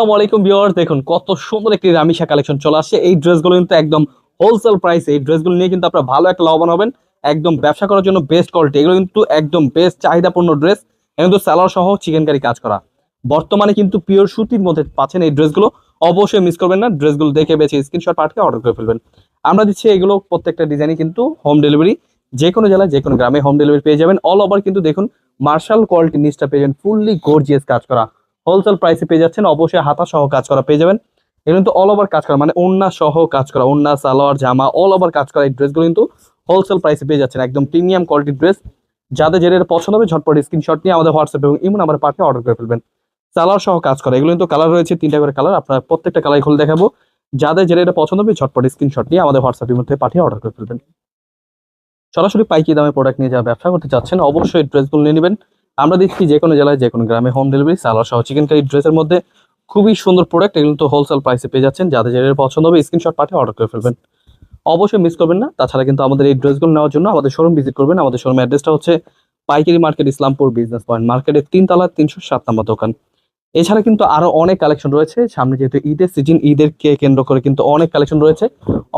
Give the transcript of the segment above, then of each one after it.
আসসালামু আলাইকুম ভিউয়ার্স, দেখুন কত সুন্দর একটি রামিশা কালেকশন চলে আসছে এই ড্রেসগুলো কিন্তু একদম হোলসেল প্রাইসে এই ড্রেসগুলো নিয়ে কিন্তু আপনারা ভালো একটা লাভবান হবেন, একদম ব্যবসা করার জন্য বেস্ট কোয়ালিটি এগুলো কিন্তু একদম বেস্ট চাহিদাপূর্ণ ড্রেস কিন্তু স্যালার সহ চিকেন কারি কাজ করা। বর্তমানে কিন্তু পিওর সুতির মধ্যে পাচ্ছেন এই ড্রেসগুলো, অবশ্যই মিস করবেন না, ড্রেসগুলো দেখে বেছে স্ক্রিনশট পাঠিয়ে অর্ডার করে ফেলবেন। আমরা দিচ্ছি এগুলো প্রত্যেকটা ডিজাইনই কিন্তু হোম ডেলিভারি যে কোনো জেলায়, যে কোনো গ্রামে হোম ডেলিভারি পেয়ে যাবেন অল ওভার কিন্তু দেখুন মার্শাল কোয়ালিটি নিচটা পেয়ে যাবেন ফুললি গর্জিয়াস কাজ করা। হোলসেল প্রাইসে পেয়ে যাচ্ছেন, অবশ্যই হাতা সহ কাজ করা পেয়ে যাবেন। এগুলো কিন্তু অল ওভার কাজ করা মানে ওন্না সহ কাজ করা ওন্না সালোয়ার, জামা অল ওভার কাজ করা এই ড্রেসগুলো কিন্তু হোলসেল প্রাইসে পেয়ে যাচ্ছেন, একদম প্রিমিয়াম কোয়ালিটির ড্রেস যাদের যেটা পছন্দ হবে, ঝটপট স্ক্রিনশট নিয়ে আমাদের হোয়াটসঅ্যাপ এবং ইমো নাম্বার পাঠিয়ে অর্ডার করে ফেলবেন। সালোয়ার সহ কাজ করা, এগুলো কিন্তু কালার রয়েছে, তিনটা করে কালার আপনার প্রত্যেকটা কালার খুলে দেখাবো। যাদের যেটা এটা পছন্দ হবে, ঝটপট স্ক্রিনশট নিয়ে আমাদের হোয়াটসঅ্যাপের মধ্যে পাঠিয়ে অর্ডার করে ফেলবেন। সরাসরি পাইকি দামে প্রোডাক্ট নিয়ে যারা ব্যবসা করতে চাচ্ছেন, অবশ্যই ড্রেসগুলো নিয়ে নেবেন। আমরা দিচ্ছি যে কোনো জেলায়, যে কোনো গ্রামে হোম ডেলিভারি সালোয়ার সহ চিকেন কারি ড্রেসের মধ্যে খুবই সুন্দর প্রোডাক্ট এগুলো তো হোলসেল প্রাইসে পেয়ে যাচ্ছেন। যাদের যেটা পছন্দ হবে স্ক্রিনশট পাঠিয়ে অর্ডার করে ফেলবেন। অবশ্যই মিস করবেন না। তাছাড়া কিন্তু আমাদের এই ড্রেসগুলো নেওয়ার জন্য আমাদের শোরুম ভিজিট করবেন। আমাদের শোরুম অ্যাড্রেসটা হচ্ছে পাইকারি মার্কেট ইসলামপুর বিজনেস পয়েন্ট মার্কেটের তিনতলা, তিনশো সাত নম্বর দোকান। এছাড়া কিন্তু আরও অনেক কালেকশন রয়েছে। সামনে যেহেতু ঈদের সিজন ঈদের কে কেন্দ্র করে কিন্তু অনেক কালেকশন রয়েছে।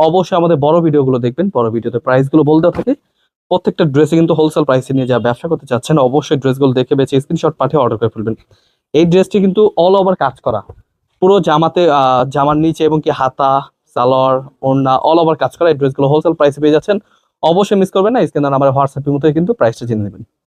অবশ্যই আমাদের বড় ভিডিওগুলো দেখবেন। বড় ভিডিওতে প্রাইসগুলো বলতে থাকে। প্রত্যেকটা ড্রেসে কিন্তু হোলসেল প্রাইসে নিয়ে যা ব্যবসা করতে চাচ্ছেন, অবশ্যই ড্রেসগুলো দেখে বেছে স্ক্রিনশট পাঠিয়ে অর্ডার করে ফেলবেন। এই ড্রেসটি কিন্তু অল ওভার কাজ করা। পুরো জামাতে জামার নিচে এবং কি হাতা, সালোয়ার, ওড়না অল ওভার কাজ করা এই ড্রেসগুলো হোলসেল প্রাইসে পেয়ে যাচ্ছেন। অবশ্যই মিস করবেন না, স্ক্রিন আমার হোয়াটসঅ্যাপের মধ্যে কিন্তু প্রাইসটা জেনে নেবেন।